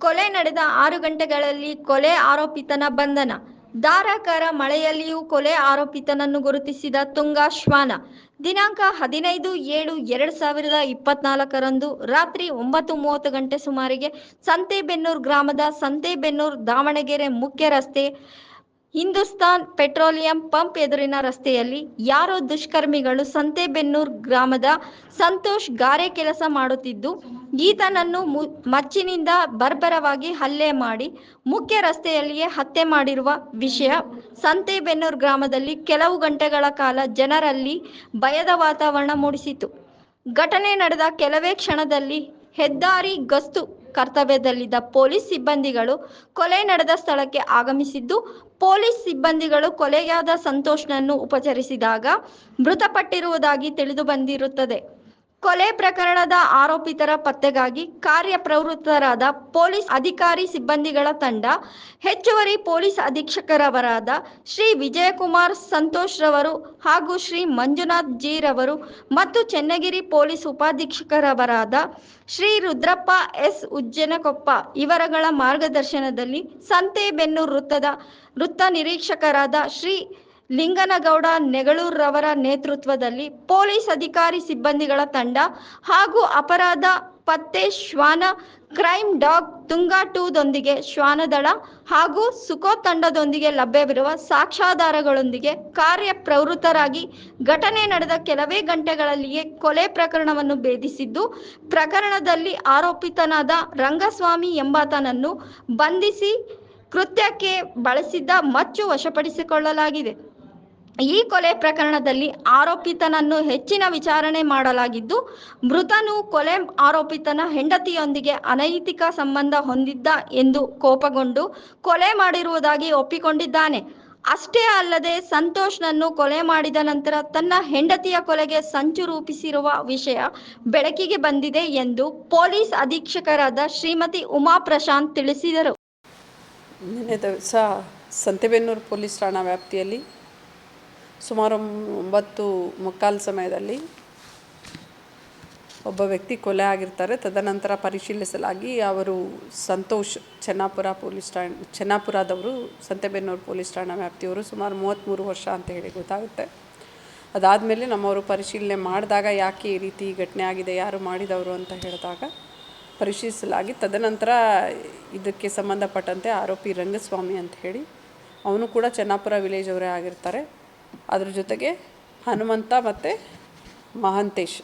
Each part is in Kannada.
ಕೊಲೆ ನಡೆದ ಆರು ಗಂಟೆಗಳಲ್ಲಿ ಕೊಲೆ ಆರೋಪಿತನ ಬಂಧನ. ಧಾರಾಕಾರ ಮಳೆಯಲ್ಲಿಯೂ ಕೊಲೆ ಆರೋಪಿತನನ್ನು ಗುರುತಿಸಿದ ತುಂಗಾ ಶ್ವಾನ. ದಿನಾಂಕ ಹದಿನೈದು ಏಳು ಎರಡು ಸಾವಿರದ ಇಪ್ಪತ್ನಾಲ್ಕರಂದು ರಾತ್ರಿ ಒಂಬತ್ತು ಮೂವತ್ತು ಗಂಟೆ ಸುಮಾರಿಗೆ ಸಂತೆಬೆನ್ನೂರು ಗ್ರಾಮದ ಸಂತೆಬೆನ್ನೂರು ದಾವಣಗೆರೆ ಮುಖ್ಯ ರಸ್ತೆ ಹಿಂದೂಸ್ತಾನ್ ಪೆಟ್ರೋಲಿಯಂ ಪಂಪ್ ಎದುರಿನ ರಸ್ತೆಯಲ್ಲಿ ಯಾರೋ ದುಷ್ಕರ್ಮಿಗಳು ಸಂತೆಬೆನ್ನೂರ್ ಗ್ರಾಮದ ಸಂತೋಷ್ ಗಾರೆ ಕೆಲಸ ಮಾಡುತ್ತಿದ್ದು, ಈತನನ್ನು ಮಚ್ಚಿನಿಂದ ಬರ್ಬರವಾಗಿ ಹಲ್ಲೆ ಮಾಡಿ ಮುಖ್ಯ ರಸ್ತೆಯಲ್ಲಿಯೇ ಹತ್ಯೆ ಮಾಡಿರುವ ವಿಷಯ ಸಂತೆಬೆನ್ನೂರ್ ಗ್ರಾಮದಲ್ಲಿ ಕೆಲವು ಗಂಟೆಗಳ ಕಾಲ ಜನರಲ್ಲಿ ಭಯದ ವಾತಾವರಣ ಮೂಡಿಸಿತು ಘಟನೆ ನಡೆದ ಕೆಲವೇ ಕ್ಷಣದಲ್ಲಿ ಹೆದ್ದಾರಿ ಗಸ್ತು ಕರ್ತವ್ಯದಲ್ಲಿದ್ದ ಪೊಲೀಸ್ ಸಿಬ್ಬಂದಿಗಳು ಕೊಲೆ ನಡೆದ ಸ್ಥಳಕ್ಕೆ ಆಗಮಿಸಿದ್ದು, ಪೊಲೀಸ್ ಸಿಬ್ಬಂದಿಗಳು ಕೊಲೆಯಾದ ಸಂತೋಷ್ನನ್ನು ಉಪಚರಿಸಿದಾಗ ಮೃತಪಟ್ಟಿರುವುದಾಗಿ ತಿಳಿದು ಬಂದಿರುತ್ತದೆ. ಕೊಲೆ ಪ್ರಕರಣದ ಆರೋಪಿತರ ಪತ್ತೆಗಾಗಿ ಕಾರ್ಯಪ್ರವೃತ್ತರಾದ ಪೊಲೀಸ್ ಅಧಿಕಾರಿ ಸಿಬ್ಬಂದಿಗಳ ತಂಡ, ಹೆಚ್ಚುವರಿ ಪೊಲೀಸ್ ಅಧೀಕ್ಷಕರವರಾದ ಶ್ರೀ ವಿಜಯಕುಮಾರ್ ಸಂತೋಷ್ ರವರು ಹಾಗೂ ಶ್ರೀ ಮಂಜುನಾಥ್ ಜಿ ರವರು ಮತ್ತು ಚೆನ್ನಗಿರಿ ಪೊಲೀಸ್ ಉಪಾಧೀಕ್ಷಕರವರಾದ ಶ್ರೀ ರುದ್ರಪ್ಪ ಎಸ್ ಉಜ್ಜನಕೊಪ್ಪ ಇವರಗಳ ಮಾರ್ಗದರ್ಶನದಲ್ಲಿ ಸಂತೆಬೆನ್ನೂರು ವೃತ್ತದ ವೃತ್ತ ನಿರೀಕ್ಷಕರಾದ ಶ್ರೀ ಲಿಂಗನಗೌಡ ನೆಗಳೂರವರ ನೇತೃತ್ವದಲ್ಲಿ ಪೊಲೀಸ್ ಅಧಿಕಾರಿ ಸಿಬ್ಬಂದಿಗಳ ತಂಡ ಹಾಗೂ ಅಪರಾಧ ಪತ್ತೆ ಶ್ವಾನ ಕ್ರೈಮ್ ಡಾಗ್ ತುಂಗಾ ಟೂದೊಂದಿಗೆ ಶ್ವಾನದಳ ಹಾಗೂ ಸುಖೋ ತಂಡದೊಂದಿಗೆ ಲಭ್ಯವಿರುವ ಸಾಕ್ಷ್ಯಾಧಾರಗಳೊಂದಿಗೆ ಕಾರ್ಯಪ್ರವೃತ್ತರಾಗಿ ಘಟನೆ ನಡೆದ ಕೆಲವೇ ಗಂಟೆಗಳಲ್ಲಿಯೇ ಕೊಲೆ ಪ್ರಕರಣವನ್ನು ಭೇದಿಸಿದ್ದು, ಪ್ರಕರಣದಲ್ಲಿ ಆರೋಪಿತನಾದ ರಂಗಸ್ವಾಮಿ ಎಂಬಾತನನ್ನು ಬಂಧಿಸಿ ಕೃತ್ಯಕ್ಕೆ ಬಳಸಿದ್ದ ಮಚ್ಚು ವಶಪಡಿಸಿಕೊಳ್ಳಲಾಗಿದೆ. ಈ ಕೊಲೆ ಪ್ರಕರಣದಲ್ಲಿ ಆರೋಪಿತನನ್ನು ಹೆಚ್ಚಿನ ವಿಚಾರಣೆ ಮಾಡಲಾಗಿದ್ದು, ಮೃತನು ಕೊಲೆ ಆರೋಪಿತನ ಹೆಂಡತಿಯೊಂದಿಗೆ ಅನೈತಿಕ ಸಂಬಂಧ ಹೊಂದಿದ್ದ ಎಂದು ಕೋಪಗೊಂಡು ಕೊಲೆ ಮಾಡಿರುವುದಾಗಿ ಒಪ್ಪಿಕೊಂಡಿದ್ದಾನೆ. ಅಷ್ಟೇ ಅಲ್ಲದೆ ಸಂತೋಷ್ನನ್ನು ಕೊಲೆ ಮಾಡಿದ ನಂತರ ತನ್ನ ಹೆಂಡತಿಯ ಕೊಲೆಗೆ ಸಂಚು ರೂಪಿಸಿರುವ ವಿಷಯ ಬೆಳಕಿಗೆ ಬಂದಿದೆ ಎಂದು ಪೊಲೀಸ್ ಅಧೀಕ್ಷಕರಾದ ಶ್ರೀಮತಿ ಉಮಾ ಪ್ರಶಾಂತ್ ತಿಳಿಸಿದರು. ನಿನ್ನೆ ದಿವಸ ಸಂತೆಬೆನ್ನೂರು ಪೊಲೀಸ್ ಠಾಣಾ ವ್ಯಾಪ್ತಿಯಲ್ಲಿ ಸುಮಾರು ಒಂಬತ್ತು ಮುಕ್ಕಾಲು ಸಮಯದಲ್ಲಿ ಒಬ್ಬ ವ್ಯಕ್ತಿ ಕೊಲೆ ಆಗಿರ್ತಾರೆ. ತದನಂತರ ಪರಿಶೀಲಿಸಲಾಗಿ ಅವರು ಸಂತೋಷ್ ಚೆನ್ನಾಪುರ ಪೊಲೀಸ್ ಠಾಣೆ, ಚೆನ್ನಾಪುರದವರು ಸಂತೆಬೆನ್ನೂರು ಪೊಲೀಸ್ ಠಾಣಾ ವ್ಯಾಪ್ತಿಯವರು ಸುಮಾರು ಮೂವತ್ತ್ಮೂರು ವರ್ಷ ಅಂತ ಹೇಳಿ ಗೊತ್ತಾಗುತ್ತೆ. ಅದಾದಮೇಲೆ ನಮ್ಮವರು ಪರಿಶೀಲನೆ ಮಾಡಿದಾಗ ಯಾಕೆ ಈ ರೀತಿ ಘಟನೆ ಆಗಿದೆ, ಯಾರು ಮಾಡಿದವರು ಅಂತ ಹೇಳಿದಾಗ ಪರಿಶೀಲಿಸಲಾಗಿ ತದನಂತರ ಇದಕ್ಕೆ ಸಂಬಂಧಪಟ್ಟಂತೆ ಆರೋಪಿ ರಂಗಸ್ವಾಮಿ ಅಂತ ಹೇಳಿ ಅವನು ಕೂಡ ಚೆನ್ನಾಪುರ ವಿಲೇಜ್ ಅವರೇ ಆಗಿರ್ತಾರೆ. ಅದ್ರ ಜೊತೆಗೆ ಹನುಮಂತ ಮತ್ತು ಮಹಾಂತೇಶ್.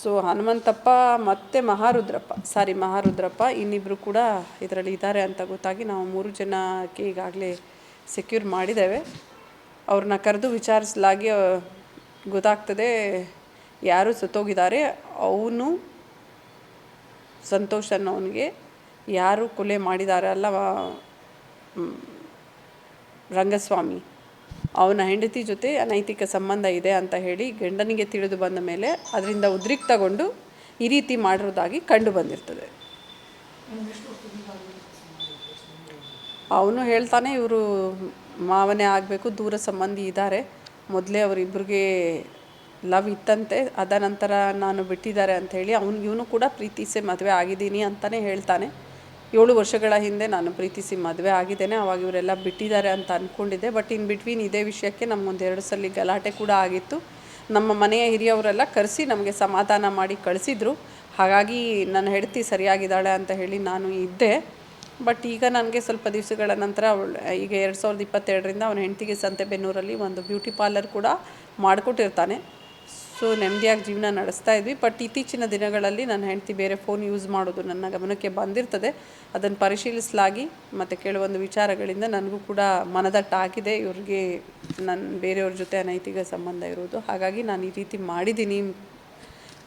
ಸೊ ಹನುಮಂತಪ್ಪ ಮತ್ತು ಮಹಾರುದ್ರಪ್ಪ ಸಾರಿ ಮಹಾರುದ್ರಪ್ಪ ಇನ್ನಿಬ್ಬರು ಕೂಡ ಇದರಲ್ಲಿ ಇದ್ದಾರೆ ಅಂತ ಗೊತ್ತಾಗಿ ನಾವು ಮೂರು ಜನಕ್ಕೆ ಈಗಾಗಲೇ ಸೆಕ್ಯೂರ್ ಮಾಡಿದ್ದೇವೆ. ಅವ್ರನ್ನ ಕರೆದು ವಿಚಾರಿಸಲಾಗಿ ಗೊತ್ತಾಗ್ತದೆ ಯಾರು ಸತ್ತೋಗಿದ್ದಾರೆ. ಅವನು ಸಂತೋಷ್ ಅನ್ನೋನಿಗೆ ಯಾರು ಕೊಲೆ ಮಾಡಿದ್ದಾರೆ ಅಲ್ಲ ರಂಗಸ್ವಾಮಿ. ಅವನ ಹೆಂಡತಿ ಜೊತೆ ಅನೈತಿಕ ಸಂಬಂಧ ಇದೆ ಅಂತ ಹೇಳಿ ಗಂಡನಿಗೆ ತಿಳಿದು ಬಂದ ಮೇಲೆ ಅದರಿಂದ ಉದ್ರಿಕ್ತಗೊಂಡು ಈ ರೀತಿ ಮಾಡಿರೋದಾಗಿ ಕಂಡು ಬಂದಿರ್ತದೆ. ಅವನು ಹೇಳ್ತಾನೆ, ಇವರು ಮಾವನೇ ಆಗಬೇಕು, ದೂರ ಸಂಬಂಧಿ ಇದ್ದಾರೆ ಮೊದಲೇ ಅವರಿಬ್ಬರಿಗೆ ಲವ್ ಇತ್ತಂತೆ, ಅದ ನಂತರ ನಾನು ಬಿಟ್ಟಿದ್ದಾರೆ ಅಂತ ಹೇಳಿ ಅವನು, ಇವನು ಕೂಡ ಪ್ರೀತಿಸೇ ಮದುವೆ ಆಗಿದ್ದೀನಿ ಅಂತಲೇ ಹೇಳ್ತಾನೆ. ಏಳು ವರ್ಷಗಳ ಹಿಂದೆ ನಾನು ಪ್ರೀತಿಸಿ ಮದುವೆ ಆಗಿದ್ದೇನೆ. ಅವಾಗ ಇವರೆಲ್ಲ ಬಿಟ್ಟಿದ್ದಾರೆ ಅಂತ ಅಂದ್ಕೊಂಡಿದ್ದೆ ಬಟ್ ಇನ್ ಬಿಟ್ವೀನ್ ಇದೇ ವಿಷಯಕ್ಕೆ ನಮ್ಮೊಂದೆರಡು ಸಲ ಗಲಾಟೆ ಕೂಡ ಆಗಿತ್ತು. ನಮ್ಮ ಮನೆಯ ಹಿರಿಯವರೆಲ್ಲ ಕರೆಸಿ ನಮಗೆ ಸಮಾಧಾನ ಮಾಡಿ ಕಳಿಸಿದ್ರು. ಹಾಗಾಗಿ ನನ್ನ ಹೆಂಡತಿ ಸರಿಯಾಗಿದ್ದಾಳೆ ಅಂತ ಹೇಳಿ ನಾನು ಇದ್ದೆ. ಬಟ್ ಈಗ ನನಗೆ ಸ್ವಲ್ಪ ದಿವಸಗಳ ನಂತರ ಅವಳು, ಈಗ ಎರಡು ಸಾವಿರದ ಇಪ್ಪತ್ತೆರಡರಿಂದ ಅವನ ಹೆಂಡತಿಗೆ ಸಂತೆಬೆನ್ನೂರಲ್ಲಿ ಒಂದು ಬ್ಯೂಟಿ ಪಾರ್ಲರ್ ಕೂಡ ಮಾಡಿಕೊಟ್ಟಿರ್ತಾನೆ. ಸೊ ನೆಮ್ಮದಿಯಾಗಿ ಜೀವನ ನಡೆಸ್ತಾ ಇದ್ವಿ. ಬಟ್ ಇತ್ತೀಚಿನ ದಿನಗಳಲ್ಲಿ ನನ್ನ ಹೆಂಡತಿ ಬೇರೆ ಫೋನ್ ಯೂಸ್ ಮಾಡೋದು ನನ್ನ ಗಮನಕ್ಕೆ ಬಂದಿರ್ತದೆ. ಅದನ್ನು ಪರಿಶೀಲಿಸಲಾಗಿ ಮತ್ತು ಕೆಲವೊಂದು ವಿಚಾರಗಳಿಂದ ನನಗೂ ಕೂಡ ಮನದಟ್ಟಾಗಿದೆ ಇವ್ರಿಗೆ ನನ್ನ ಬೇರೆಯವ್ರ ಜೊತೆ ಅನೈತಿಕ ಸಂಬಂಧ ಇರೋದು. ಹಾಗಾಗಿ ನಾನು ಈ ರೀತಿ ಮಾಡಿದ್ದೀನಿ.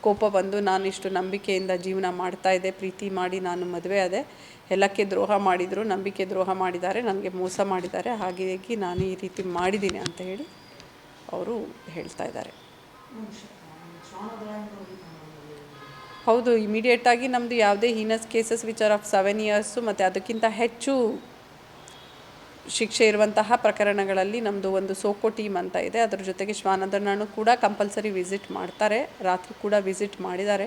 ಕೋಪ ಬಂದು ನಾನು ಇಷ್ಟು ನಂಬಿಕೆಯಿಂದ ಜೀವನ ಮಾಡ್ತಾ ಇದ್ದೆ. ಪ್ರೀತಿ ಮಾಡಿ ನಾನು ಮದುವೆ ಆದೆ. ಎಲ್ಲಕ್ಕೆ ದ್ರೋಹ ಮಾಡಿದರು, ನಂಬಿಕೆ ದ್ರೋಹ ಮಾಡಿದ್ದಾರೆ, ನನಗೆ ಮೋಸ ಮಾಡಿದ್ದಾರೆ. ಹಾಗಾಗಿ ನಾನು ಈ ರೀತಿ ಮಾಡಿದ್ದೀನಿ ಅಂತ ಹೇಳಿ ಅವರು ಹೇಳ್ತಾ ಇದ್ದಾರೆ. ಹೌದು ಇಮಿಡಿಯೇಟಾಗಿ ನಮ್ಮದು ಯಾವುದೇ ಹೀನಸ್ ಕೇಸಸ್ ವಿಚಾರ ಆಫ್ ಸೆವೆನ್ ಇಯರ್ಸು ಮತ್ತು ಅದಕ್ಕಿಂತ ಹೆಚ್ಚು ಶಿಕ್ಷೆ ಇರುವಂತಹ ಪ್ರಕರಣಗಳಲ್ಲಿ ನಮ್ಮದು ಒಂದು ಸೋಕೋ ಟೀಮ್ ಅಂತ ಇದೆ. ಅದರ ಜೊತೆಗೆ ಶ್ವಾನದಣ್ಣನು ಕೂಡ ಕಂಪಲ್ಸರಿ ವಿಸಿಟ್ ಮಾಡ್ತಾರೆ. ರಾತ್ರಿ ಕೂಡ ವಿಸಿಟ್ ಮಾಡಿದ್ದಾರೆ.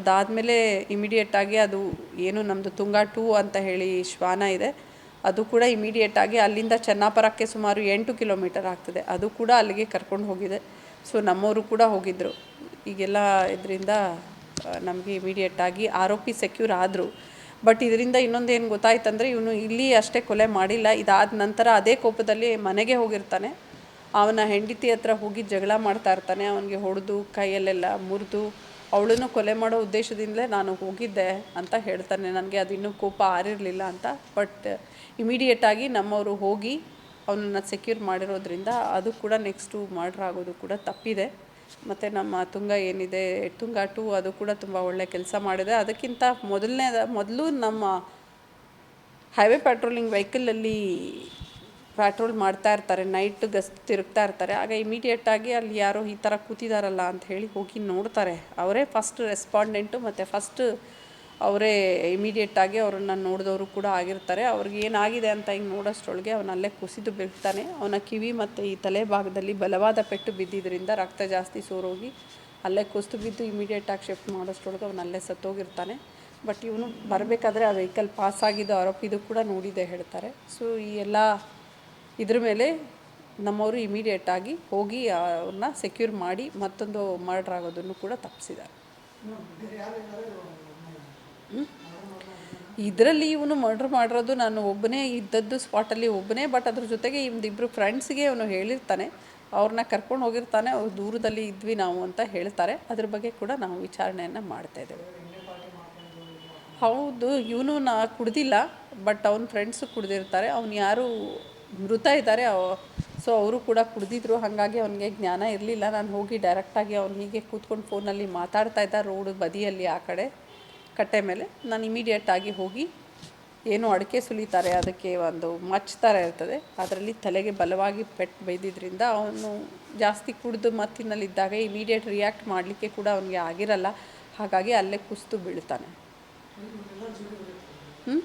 ಅದಾದಮೇಲೆ ಇಮಿಡಿಯೇಟ್ ಆಗಿ ಅದು ಏನು ನಮ್ಮದು ತುಂಗಾ ಟೂ ಅಂತ ಹೇಳಿ ಶ್ವಾನ ಇದೆ. ಅದು ಕೂಡ ಇಮಿಡಿಯೇಟ್ ಆಗಿ ಅಲ್ಲಿಂದ ಚೆನ್ನಾಪರಕ್ಕೆ ಸುಮಾರು ಎಂಟು ಕಿಲೋಮೀಟರ್ ಆಗ್ತದೆ. ಅದು ಕೂಡ ಅಲ್ಲಿಗೆ ಕರ್ಕೊಂಡು ಹೋಗಿದೆ. ಸೊ ನಮ್ಮವರು ಕೂಡ ಹೋಗಿದ್ದರು ಈಗೆಲ್ಲ ಇದರಿಂದ ನಮಗೆ ಇಮಿಡಿಯೇಟಾಗಿ ಆರೋಪಿ ಸೆಕ್ಯೂರ್ ಆದರು. ಬಟ್ ಇದರಿಂದ ಇನ್ನೊಂದು ಏನು ಗೊತ್ತಾಯ್ತಂದರೆ ಇವನು ಇಲ್ಲಿ ಅಷ್ಟೇ ಕೊಲೆ ಮಾಡಿಲ್ಲ. ಇದಾದ ನಂತರ ಅದೇ ಕೋಪದಲ್ಲಿ ಮನೆಗೆ ಹೋಗಿರ್ತಾನೆ. ಅವನ ಹೆಂಡತಿ ಹತ್ರ ಹೋಗಿ ಜಗಳ ಮಾಡ್ತಾ ಇರ್ತಾನೆ. ಅವನಿಗೆ ಹೊಡೆದು, ಕೈಯಲ್ಲೆಲ್ಲ ಮುರಿದು, ಅವಳನ್ನು ಕೊಲೆ ಮಾಡೋ ಉದ್ದೇಶದಿಂದಲೇ ನಾನು ಹೋಗಿದ್ದೆ ಅಂತ ಹೇಳ್ತಾನೆ. ನನಗೆ ಅದು ಇನ್ನೂ ಕೋಪ ಆರಿರಲಿಲ್ಲ ಅಂತ. ಬಟ್ ಇಮಿಡಿಯೇಟಾಗಿ ನಮ್ಮವರು ಹೋಗಿ ಅವನನ್ನು ಸೆಕ್ಯೂರ್ ಮಾಡಿರೋದ್ರಿಂದ ಅದು ಕೂಡ ನೆಕ್ಸ್ಟು ಮರ್ಡ್ರ್ ಆಗೋದು ಕೂಡ ತಪ್ಪಿದೆ. ಮತ್ತು ನಮ್ಮ ತುಂಗ ಏನಿದೆ, ತುಂಗ ಟು ಅದು ಕೂಡ ತುಂಬ ಒಳ್ಳೆ ಕೆಲಸ ಮಾಡಿದೆ. ಅದಕ್ಕಿಂತ ಮೊದಲನೇ, ಮೊದಲು ನಮ್ಮ ಹೈವೇ ಪ್ಯಾಟ್ರೋಲಿಂಗ್ ವೆಹಿಕಲಲ್ಲಿ ಪ್ಯಾಟ್ರೋಲ್ ಮಾಡ್ತಾ ಇರ್ತಾರೆ ನೈಟ್ ಗಸ್ತ್ ತಿರುಗ್ತಾ ಇರ್ತಾರೆ. ಆಗ ಇಮಿಡಿಯೇಟಾಗಿ ಅಲ್ಲಿ ಯಾರೋ ಈ ಥರ ಕೂತಿದಾರಲ್ಲ ಅಂತ ಹೇಳಿ ಹೋಗಿ ನೋಡ್ತಾರೆ. ಅವರೇ ಫಸ್ಟ್ ರೆಸ್ಪಾಂಡೆಂಟು ಮತ್ತು ಫಸ್ಟ್ ಅವರೇ ಇಮಿಡಿಯೇಟಾಗಿ ಅವರನ್ನು ನೋಡಿದವರು ಕೂಡ ಆಗಿರ್ತಾರೆ. ಅವ್ರಿಗೆ ಏನಾಗಿದೆ ಅಂತ ಹಿಂಗೆ ನೋಡೋಷ್ಟರೊಳಗೆ ಅವನಲ್ಲೇ ಕುಸಿದು ಬೀಳ್ತಾನೆ. ಅವನ ಕಿವಿ ಮತ್ತು ಈ ತಲೆ ಭಾಗದಲ್ಲಿ ಬಲವಾದ ಪೆಟ್ಟು ಬಿದ್ದಿದ್ದರಿಂದ ರಕ್ತ ಜಾಸ್ತಿ ಸೋರೋಗಿ ಅಲ್ಲೇ ಕುಸಿದು ಬಿದ್ದು ಇಮಿಡಿಯೇಟಾಗಿ ಶಿಫ್ಟ್ ಮಾಡೋಷ್ಟರೊಳಗೆ ಅವನಲ್ಲೇ ಸತ್ತೋಗಿರ್ತಾನೆ. ಬಟ್ ಇವನು ಬರಬೇಕಾದ್ರೆ ಆ ವೆಹಿಕಲ್ ಪಾಸ್ ಆಗಿದ್ದು ಆರೋಪಿದು ಕೂಡ ನೋಡಿದೆ ಹೇಳ್ತಾರೆ. ಸೊ ಈ ಎಲ್ಲ ಇದ್ರ ಮೇಲೆ ನಮ್ಮವರು ಇಮಿಡಿಯೇಟಾಗಿ ಹೋಗಿ ಅವ್ರನ್ನ ಸೆಕ್ಯೂರ್ ಮಾಡಿ ಮತ್ತೊಂದು ಮರ್ಡ್ರ್ ಆಗೋದನ್ನು ಕೂಡ ತಪ್ಪಿಸಿದ್ದಾರೆ. ಇದರಲ್ಲಿ ಇವನು ಮರ್ಡ್ರ್ ಮಾಡಿರೋದು ನಾನು ಒಬ್ಬನೇ ಇದ್ದದ್ದು ಸ್ಪಾಟಲ್ಲಿ ಒಬ್ಬನೇ ಬಟ್ ಅದ್ರ ಜೊತೆಗೆ ಇಬ್ಬರು ಫ್ರೆಂಡ್ಸ್ಗೆ ಅವನು ಹೇಳಿರ್ತಾನೆ. ಅವ್ರನ್ನ ಕರ್ಕೊಂಡು ಹೋಗಿರ್ತಾನೆ, ಅವ್ರು ದೂರದಲ್ಲಿ ಇದ್ವಿ ನಾವು ಅಂತ ಹೇಳ್ತಾರೆ. ಅದ್ರ ಬಗ್ಗೆ ಕೂಡ ನಾವು ವಿಚಾರಣೆಯನ್ನು ಮಾಡ್ತಾ ಇದ್ದೇವೆ. ಹೌದು, ಇವನು ನಾ ಕುಡ್ದಿಲ್ಲ ಬಟ್ ಅವನ ಫ್ರೆಂಡ್ಸು ಕುಡ್ದಿರ್ತಾರೆ. ಅವ್ನು ಯಾರು ಮೃತ ಇದ್ದಾರೆ ಸೊ ಅವರು ಕೂಡ ಕುಡ್ದಿದ್ರು. ಹಾಗಾಗಿ ಅವನಿಗೆ ಜ್ಞಾನ ಇರಲಿಲ್ಲ. ನಾನು ಹೋಗಿ ಡೈರೆಕ್ಟಾಗಿ ಅವ್ನು ಹೀಗೆ ಕೂತ್ಕೊಂಡು ಫೋನಲ್ಲಿ ಮಾತಾಡ್ತಾ ಇದ್ದ ರೋಡ್ ಬದಿಯಲ್ಲಿ ಆ ಕಡೆ. ಕಟ್ಟೆ ಮೇಲೆ ನಾನು ಇಮಿಡಿಯೇಟಾಗಿ ಹೋಗಿ ಏನು ಅಡಿಕೆ ಸುಲಿತಾರೆ, ಅದಕ್ಕೆ ಒಂದು ಮಚ್ ಥರ ಇರ್ತದೆ. ಅದರಲ್ಲಿ ತಲೆಗೆ ಬಲವಾಗಿ ಪೆಟ್ಟು ಬೈದಿದ್ದರಿಂದ ಅವನು ಜಾಸ್ತಿ ಕುಡಿದು ಮತ್ತಿನಲ್ಲಿದ್ದಾಗ ಇಮಿಡಿಯೇಟ್ ರಿಯಾಕ್ಟ್ ಮಾಡಲಿಕ್ಕೆ ಕೂಡ ಅವನಿಗೆ ಆಗಿರಲ್ಲ. ಹಾಗಾಗಿ ಅಲ್ಲೇ ಕುಸ್ತು ಬೀಳ್ತಾನೆ. ಹ್ಞೂ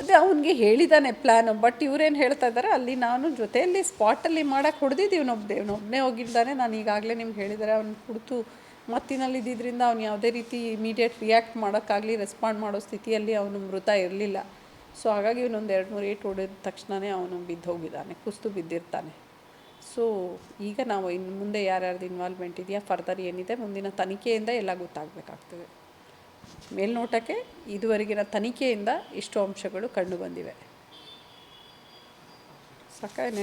ಅದೇ ಅವನಿಗೆ ಹೇಳಿದ್ದಾನೆ ಪ್ಲ್ಯಾನು ಬಟ್ ಇವ್ರೇನು ಹೇಳ್ತಾ ಇದ್ದಾರೆ ಅಲ್ಲಿ ನಾನು ಜೊತೆಯಲ್ಲಿ ಸ್ಪಾಟಲ್ಲಿ ಮಾಡೋಕ್ಕೆ ಹೊಡೆದಿದ್ದೀವಿ ಇವನೊಬ್ಬ ದೇವ್ನೊಬ್ಬನೇ ಹೋಗಿದ್ದಾನೆ. ನಾನು ಈಗಾಗಲೇ ನಿಮ್ಗೆ ಹೇಳಿದರೆ, ಅವ್ನು ಕುಡಿತು ಮತ್ತಿನಲ್ಲಿ ಇದ್ದಿದ್ದರಿಂದ ಅವ್ನು ಯಾವುದೇ ರೀತಿ ಇಮಿಡಿಯೇಟ್ ರಿಯಾಕ್ಟ್ ಮಾಡೋಕ್ಕಾಗಲಿ ರೆಸ್ಪಾಂಡ್ ಮಾಡೋ ಸ್ಥಿತಿಯಲ್ಲಿ ಅವನು ಮೃತ ಇರಲಿಲ್ಲ. ಸೊ ಹಾಗಾಗಿ ಇವನೊಂದು ಎರಡು ಮೂರು ಏಟ್ ಹೊಡೆದ ತಕ್ಷಣವೇ ಅವನು ಬಿದ್ದು ಹೋಗಿದ್ದಾನೆ, ಕುಸ್ತು ಬಿದ್ದಿರ್ತಾನೆ. ಸೊ ಈಗ ನಾವು ಇನ್ನು ಮುಂದೆ ಯಾರ್ಯಾರ್ದು ಇನ್ವಾಲ್ವ್ಮೆಂಟ್ ಇದೆಯಾ ಫರ್ದರ್ ಏನಿದೆ, ಮುಂದಿನ ತನಿಖೆಯಿಂದ ಎಲ್ಲ ಗೊತ್ತಾಗಬೇಕಾಗ್ತದೆ. ಮೇಲ್ನೋಟಕ್ಕೆ ಇದುವರೆಗಿನ ತನಿಖೆಯಿಂದ ಇಷ್ಟು ಅಂಶಗಳು ಕಂಡು ಬಂದಿವೆ. ಸಾಕಾನೆ